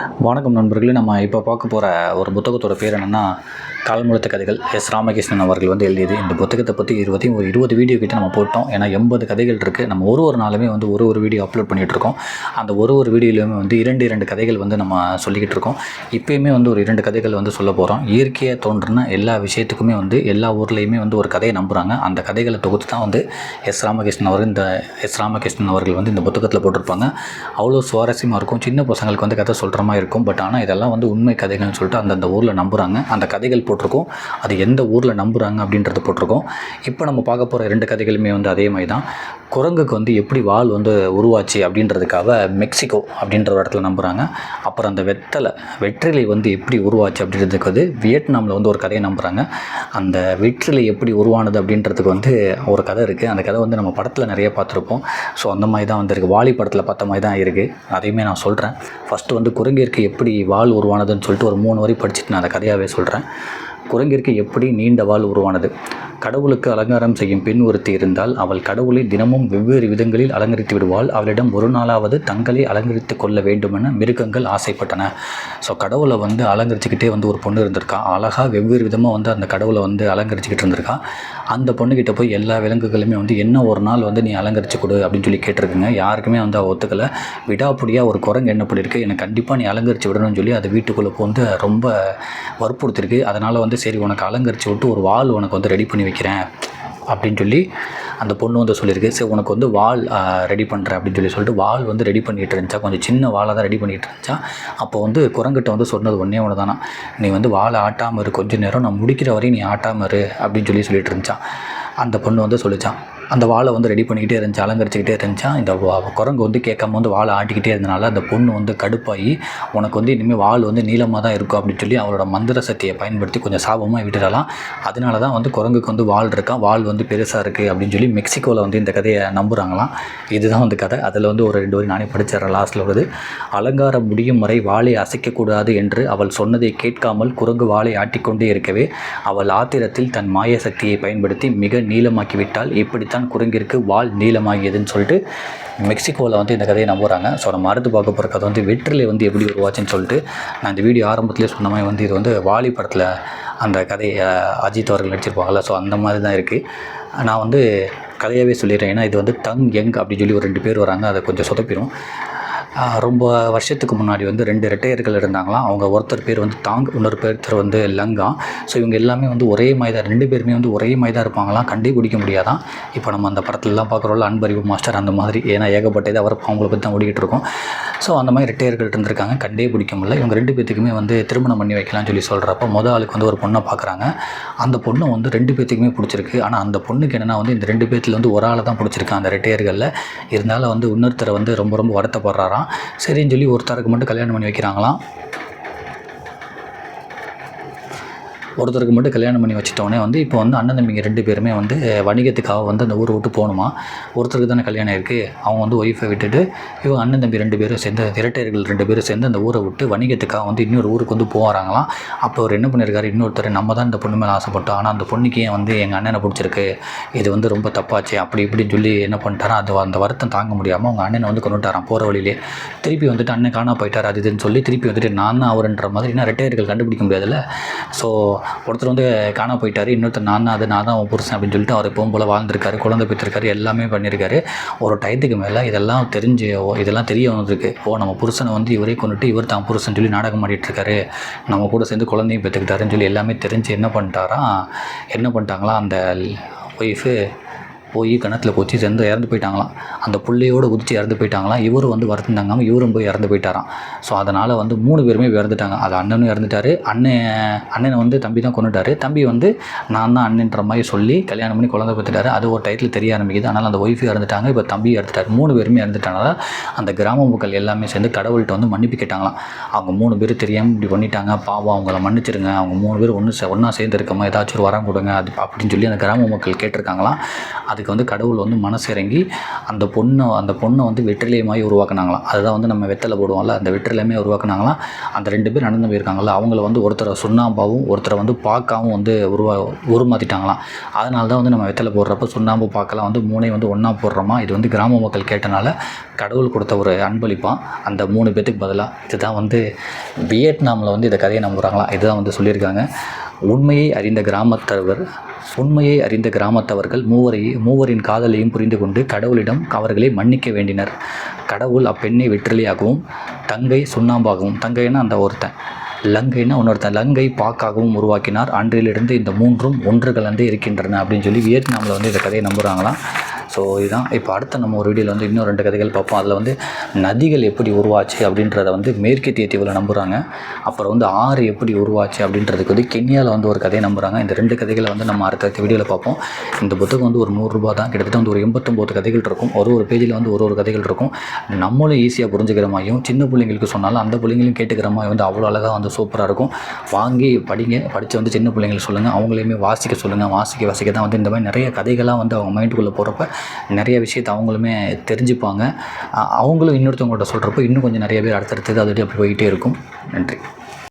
வணக்கம் நண்பர்களே நம்ம இப்போ பார்க்க போகிற ஒரு புத்தகத்தோட பேர் என்னென்னா கால்முழுத்த கதைகள். எஸ். ராமகிருஷ்ணன் அவர்கள் வந்து எழுதியது. இந்த புத்தகத்தை பற்றி இருபத்தையும் ஒரு இருபது வீடியோ கிட்ட நம்ம போட்டோம். ஏன்னா எண்பது கதைகள் இருக்குது நம்ம ஒரு ஒரு நாளுமே வந்து ஒரு ஒரு வீடியோ அப்லோட் பண்ணிகிட்டு இருக்கோம். அந்த ஒரு ஒரு வீடியோலையுமே வந்து இரண்டு இரண்டு கதைகள் வந்து நம்ம சொல்லிக்கிட்டு இருக்கோம். இப்போயுமே வந்து ஒரு இரண்டு கதைகள் வந்து சொல்ல போகிறோம் இயற்கையாக தோன்றுன எல்லா விஷயத்துக்குமே வந்து எல்லா ஊர்லேயுமே வந்து ஒரு கதையை நம்புகிறாங்க அந்த கதைகளை தொகுத்து தான் வந்து எஸ். ராமகிருஷ்ணன் அவர்கள் இந்த எஸ். ராமகிருஷ்ணன் அவர்கள் வந்து இந்த புத்தகத்தில் போட்டிருப்பாங்க. அவ்வளோ சுவாரஸ்யமாக இருக்கும். சின்ன பசங்களுக்கு வந்து கதை சொல்கிற மாதிரி இருக்கும். பட் ஆனால் இதெல்லாம் வந்து உண்மை கதைகள்னு சொல்லிட்டு அந்தந்த ஊரில் நம்புகிறாங்க அந்த கதைகள் போட்டிருக்கோம். அது எந்த ஊரில் நம்புகிறாங்க அப்படின்றது போட்டிருக்கோம். இப்போ நம்ம பார்க்க போகிற ரெண்டு கதைகளுமே வந்து அதே மாதிரி தான் குரங்குக்கு வந்து எப்படி வால் வந்து உருவாச்சு அப்படின்றதுக்காக மெக்சிகோ அப்படின்ற ஒரு இடத்துல நம்புகிறாங்க அப்புறம் அந்த வெத்தலை வெற்றிலை வந்து எப்படி உருவாச்சு அப்படின்றதுக்கு வந்து வியட்நாமில் வந்து ஒரு கதையை நம்புகிறாங்க அந்த வெற்றிலை எப்படி உருவானது அப்படின்றதுக்கு வந்து ஒரு கதை இருக்குது அந்த கதை வந்து நம்ம படத்தில் நிறைய பார்த்துருப்போம். ஸோ அந்த மாதிரி தான் வந்து வாலி படத்தில் பார்த்த மாதிரி தான் இருக்குது அதையுமே நான் சொல்கிறேன் ஃபஸ்ட்டு வந்து குரங்கு குரங்கிற்கு எப்படி வால் உருவானதுன்னு சொல்லிட்டு ஒரு மூணு வரி படிச்சுட்டு நான் அந்த கதையாகவே சொல்கிறேன் குரங்கிற்கு எப்படி நீண்ட வால் உருவானது? கடவுளுக்கு அலங்காரம் செய்யும் பெண் ஒருத்தி இருந்தால் அவள் கடவுளை தினமும் வெவ்வேறு விதங்களில் அலங்கரித்து விடுவாள். அவளிடம் ஒரு நாளாவது தங்களை அலங்கரித்து கொள்ள வேண்டுமென மிருகங்கள் ஆசைப்பட்டன. ஸோ கடவுளை வந்து அலங்கரிச்சுக்கிட்டே வந்து ஒரு பொண்ணு இருந்திருக்கா? அழகாக வெவ்வேறு விதமாக வந்து அந்த கடவுளை வந்து அலங்கரிச்சுக்கிட்டு இருந்திருக்கா? அந்த பொண்ணுக்கிட்ட போய் எல்லா விலங்குகளுமே வந்து என்ன ஒரு நாள் வந்து நீ அலங்கரிச்சு கொடு அப்படின்னு சொல்லி கேட்டிருக்குங்க. யாருக்குமே வந்து அவள் ஒத்துக்கலை. விடாப்படியாக ஒரு குரங்கு என்ன பண்ணியிருக்கு எனக்கு கண்டிப்பாக நீ அலங்கரித்து விடணும்னு சொல்லி அது வீட்டுக்குள்ளே வந்து ரொம்ப வற்புறுத்திருக்கு. அதனால் வந்து சரி உனக்கு அலங்கரித்து விட்டு ஒரு வால் உனக்கு வந்து ரெடி பண்ணி வைக்கிறேன் அப்படின்னு சொல்லி அந்த பொண்ணு வந்து சொல்லியிருக்கு. சரி உனக்கு வந்து வால் ரெடி பண்ணுறேன் அப்படின்னு சொல்லி சொல்லிட்டு வால் வந்து ரெடி பண்ணிகிட்டு இருந்துச்சா? கொஞ்சம் சின்ன வாலாக தான் ரெடி பண்ணிகிட்டு இருந்துச்சா? அப்போ வந்து குரங்கிட்ட வந்து சொன்னது ஒன்றே ஒன்று தானா நீ வந்து வாழை ஆட்டாமல் இரு கொஞ்ச நேரம் நான் முடிக்கிற வரையும் நீ ஆட்டாமல் இரு அப்படின்னு சொல்லி சொல்லிட்டு இருந்துச்சான் அந்த பொண்ணு வந்து சொல்லிச்சான். அந்த வாழை வந்து ரெடி பண்ணிக்கிட்டே இருந்துச்சு அலங்கரிச்சுக்கிட்டே இருந்துச்சான் இந்த வா- குரங்கு வந்து கேட்காம வந்து வாழை ஆட்டிக்கிட்டே இருந்தனால அந்த பொண்ணு வந்து கடுப்பாகி உனக்கு வந்து இனிமேல் வாள் வந்து நீளமாக தான் இருக்கும் அப்படின்னு சொல்லி அவளோட மந்திர சக்தியை பயன்படுத்தி கொஞ்சம் சாபமாக விட்டுடலாம் அதனால தான் வந்து குரங்குக்கு வந்து வாள் இருக்கான் வாள் வந்து பெருசாக இருக்குது அப்படின்னு சொல்லி மெக்சிகோவில் வந்து இந்த கதையை நம்புகிறாங்களாம் இதுதான் வந்து கதை. அதில் வந்து ஒரு ரெண்டு வரி நானே படிச்சிடறேன் லாஸ்ட்டில் வருது அலங்காரம் முடியும் வரை வாளை அசைக்கக்கூடாது என்று அவள் சொன்னதை கேட்காமல் குரங்கு வாளை ஆட்டிக்கொண்டே இருக்கவே அவள் ஆத்திரத்தில் தன் மாய சக்தியை பயன்படுத்தி மிக நீளமாக்கி விட்டால் இப்படித்தான் குரங்கிற்கு வால் நீளமாகியதுன்னு சொல்லிட்டு மெக்சிகோவில் வந்து இந்த கதையை நம்புகிறாங்க ஸோ நம்ம அடுத்து பார்க்க போகிற கதை வந்து வெற்றிலை வந்து எப்படி உருவாச்சுன்னு சொல்லிட்டு நான் இந்த வீடியோ ஆரம்பத்திலே சொன்ன மாதிரி வந்து இது வந்து வாலி படத்தில் அந்த கதையை அஜித் அவர்கள் நடிச்சிருப்பாங்கள்ல ஸோ அந்த மாதிரி தான் இருக்குது நான் வந்து கதையாகவே சொல்லிடுறேன். ஏன்னா இது வந்து தங் யங் அப்படின்னு சொல்லி ஒரு ரெண்டு பேர் வராங்க. அதை கொஞ்சம் சொதப்பிடும் ரொம்ப வருஷத்துக்கு முன்னாடி வந்து ரெண்டு ரெட்டையர்கள் இருந்தாங்களாம். அவங்க ஒருத்தர் பேர் வந்து தாங் இன்னொரு பேர் வந்து லங்கா. ஸோ இவங்க எல்லாமே வந்து ஒரே மாதிரி தான் ரெண்டு பேருமே வந்து ஒரே மாதிரி தான் இருப்பாங்களாம். கண்டே பிடிக்க முடியாதான். இப்போ நம்ம அந்த படத்துலலாம் பார்க்குறோம்ல அன்பறிவு மாஸ்டர் அந்த மாதிரி. ஏன்னா ஏகப்பட்டது அவர் அவங்கள பற்றி தான் ஓடிக்கிட்டு இருக்கோம். ஸோ அந்த மாதிரி ரெட்டையர்கள் இருந்திருக்காங்க. கண்டே பிடிக்க முடியல. இவங்க ரெண்டு பேத்துக்குமே வந்து திருமணம் பண்ணி வைக்கலாம்னு சொல்லி சொல்கிறப்ப மொதல் ஆளுக்கு வந்து ஒரு பொண்ணை பார்க்குறாங்க. அந்த பொண்ணு வந்து ரெண்டு பேத்துக்குமே பிடிச்சிருக்கு. ஆனால் அந்த பொண்ணுக்கு என்னென்னா வந்து இந்த ரெண்டு பேத்துல வந்து ஒரு ஆளை தான் பிடிச்சிருக்காங்க அந்த ரெட்டையர்களில் இருந்தாலும் வந்து இன்னொருத்தரை வந்து ரொம்ப ரொம்ப வருத்தப்படுறாராம். சரின்னு சொல்லி ஒருத்தருக்கு மட்டும் கல்யாணம் பண்ணி வைக்கிறாங்களாம். ஒருத்தருக்கு மட்டும் கல்யாணம் பண்ணி வச்சிட்டோன்னே வந்து இப்போ வந்து அண்ணன் தம்பிங்க ரெண்டு பேருமே வந்து வணிகத்துக்காக வந்து அந்த ஊரை விட்டு போகணுமா? ஒருத்தருக்கு தானே கல்யாணம் இருக்குது அவங்க வந்து ஒய்ஃபை விட்டுட்டு இவங்க அண்ணன் தம்பி ரெண்டு பேரும் சேர்ந்து இரட்டையர்கள் ரெண்டு பேரும் சேர்ந்து அந்த ஊரை விட்டு வணிகத்துக்காக வந்து இன்னொரு ஊருக்கு வந்து போகிறாங்களாம் அப்போ அவர் என்ன பண்ணியிருக்காரு இன்னொருத்தர் நம்ம தான் இந்த பொண்ணு மேலே ஆசைப்பட்டோம். ஆனால் அந்த பொண்ணுக்கு ஏன் வந்து எங்கள் அண்ணனை பிடிச்சிருக்கு? இது வந்து ரொம்ப தப்பாச்சு. அப்படி இப்படின்னு சொல்லி என்ன பண்ணிட்டாரா அது அந்த வருத்தம் தாங்க முடியாமல் அவங்க அண்ணனை வந்து கொண்டுட்டாராம் போகிற வழியிலே. திருப்பி வந்துட்டு அண்ணன் காணா போயிட்டார் அது இதுன்னு சொல்லி திருப்பி வந்துட்டு நான் தான் அவருன்ற மாதிரி என்ன ரெட்டையர்கள் கண்டுபிடிக்க முடியாதுல்ல. ஸோ ஒருத்தர் வந்து காணா போயிட்டார் இன்னொருத்தர் நான் தான் அது நான் தான் அவன் புருஷன் அப்படின்னு சொல்லிட்டு அவர் எப்பவும் போல் வாழ்ந்திருக்காரு குழந்தை பெற்றிருக்காரு எல்லாமே பண்ணியிருக்காரு. ஒரு டயத்துக்கு மேலே இதெல்லாம் தெரிஞ்சு ஓ, இதெல்லாம் தெரிய வந்திருக்கு ஓ நம்ம புருஷனை வந்து இவரே கொண்டுட்டு இவர் தான் புருஷன் சொல்லி நாடகம் ஆடிட்டு இருக்காரு நம்ம கூட சேர்ந்து குழந்தையும் பெற்றுக்கிட்டாருன்னு சொல்லி எல்லாமே தெரிஞ்சு என்ன பண்ணிட்டாராம் என்ன பண்ணிட்டாங்களா அந்த ஒய்ஃபு போய் கிணத்துல போச்சு சேர்ந்து இறந்து போயிட்டாங்களாம். அந்த பிள்ளையோடு குதிச்சு இறந்து போயிட்டாங்களாம். இவரும் வந்து வருத்தம் தாங்காமல் இவரும் போய் இறந்து போயிட்டாராம். ஸோ அதனால் வந்து மூணு பேருமே இறந்துட்டாங்க. அது அண்ணனும் இறந்துட்டாரு. அண்ணன் அண்ணனை வந்து தம்பி தான் கொண்டுட்டார் தம்பி வந்து நான் தான் அண்ணன்ற மாதிரி சொல்லி கல்யாணம் பண்ணி குழந்தை பார்த்துட்டாரு அது ஒரு டைட்டில் தெரிய ஆரம்பிக்குது. அதனால் அந்த ஒய்ஃபு இறந்துட்டாங்க. இப்போ தம்பி இறந்துட்டாரு. மூணு பேருமே இறந்துட்டனால அந்த கிராம மக்கள் எல்லாமே சேர்ந்து கடவுள்கிட்ட வந்து மன்னிப்பு கேட்டாங்களாம். அவங்க மூணு பேர் தெரியாமல் இப்படி பண்ணிட்டாங்க. பாவம் அவங்கள மன்னிச்சிருங்க. அவங்க மூணு பேர் ஒன்று ஒன்றா சேர்ந்துருக்கமா ஏதாச்சும் ஒரு வரம் கொடுங்க. அது அப்படின்னு சொல்லி அந்த கிராம மக்கள் கேட்டிருக்காங்களாம். அது அதுக்கு வந்து கடவுள் வந்து மனசு இறங்கி அந்த பொண்ணை அந்த பொண்ணை வந்து வெற்றிலையமாய் உருவாக்குனாங்களாம். அதுதான் வந்து நம்ம வெத்தலை போடுவோம்ல அந்த வெற்றிலையுமே உருவாக்குனாங்களாம். அந்த ரெண்டு பேர் நடந்து போயிருக்காங்கல்ல அவங்கள வந்து ஒருத்தரை சுண்ணாம்பாவும் ஒருத்தரை வந்து பாக்காவும் வந்து உருவா உருமாற்றிட்டாங்களாம் அதனால தான் வந்து நம்ம வெத்தலை போடுறப்ப சுண்ணாம்பு பார்க்கலாம் வந்து மூணையும் வந்து ஒன்றா போடுறோமா? இது வந்து கிராம மக்கள் கேட்டனால கடவுள் கொடுத்த ஒரு அன்பளிப்பான் அந்த மூணு பேத்துக்கு பதிலாக இதுதான் வந்து வியட்நாமில் வந்து இந்த கதையை நம்புகிறாங்களாம் இதுதான் வந்து சொல்லியிருக்காங்க. உண்மையை அறிந்த கிராமத்தவர் உண்மையை அறிந்த கிராமத்தவர்கள் மூவரை மூவரின் காதலையும் புரிந்து கொண்டு கடவுளிடம் அவர்களை மன்னிக்க வேண்டினர். கடவுள் அப்பெண்ணை வெற்றிலையாகவும் தங்கை சுண்ணாம்பாகவும் தங்கைன்னா அந்த ஒருத்தன் லங்கைன்னா இன்னொருத்தன் லங்கை பாக்காகவும் உருவாக்கினார். அன்றிலிருந்து இந்த மூன்றும் ஒன்று கலந்து இருக்கின்றன அப்படின்னு சொல்லி வியட்நாமில் வந்து இந்த கதையை நம்புகிறாங்களாம் ஸோ இதுதான். இப்போ அடுத்த நம்ம ஒரு வீடியோவில் வந்து இன்னும் ரெண்டு கதைகள் பார்ப்போம். அதில் வந்து நதிகள் எப்படி உருவாச்சு அப்படின்றத வந்து மேற்கத்திய தீவில் நம்புகிறாங்க அப்புறம் வந்து ஆறு எப்படி உருவாச்சு அப்படின்றதுக்கு வந்து கென்யாவில் வந்து ஒரு கதையை நம்புகிறாங்க இந்த ரெண்டு கதைகளை வந்து நம்ம அடுத்த வீடியோவில் பார்ப்போம். இந்த புத்தகம் வந்து ஒரு நூறுரூபா தான். கிட்டத்தட்ட வந்து ஒரு எண்பத்தொம்போது கதைகள் இருக்கும். ஒரு ஒரு பேஜில் வந்து ஒரு ஒரு கதைகள் இருக்கும். நம்மளும் ஈஸியாக புரிஞ்சுக்கிற மாதிரியும் சின்ன பிள்ளைங்களுக்கு சொன்னாலும் அந்த பிள்ளைங்களும் கேட்டுக்கிற மாதிரி வந்து அவ்வளோ அழகாக வந்து சூப்பராக இருக்கும். வாங்கி படிங்க. படித்து வந்து சின்ன பிள்ளைங்களுக்கு சொல்லுங்கள் அவங்களையுமே வாசிக்க சொல்லுங்கள் வாசிக்க வாசிக்க தான் வந்து இந்த மாதிரி நிறைய கதைகள்லாம் வந்து அவங்க மைண்டுக்குள்ளே போகிறப்ப நிறைய விஷயத்தை அவங்களுமே தெரிஞ்சுப்பாங்க. அவங்களும் இன்னொருத்தவங்கள்ட்ட சொல்கிறப்போ இன்னும் கொஞ்சம் நிறைய பேர் அடுத்தடுத்தது அது அப்படி போயிட்டே இருக்கும். நன்றி.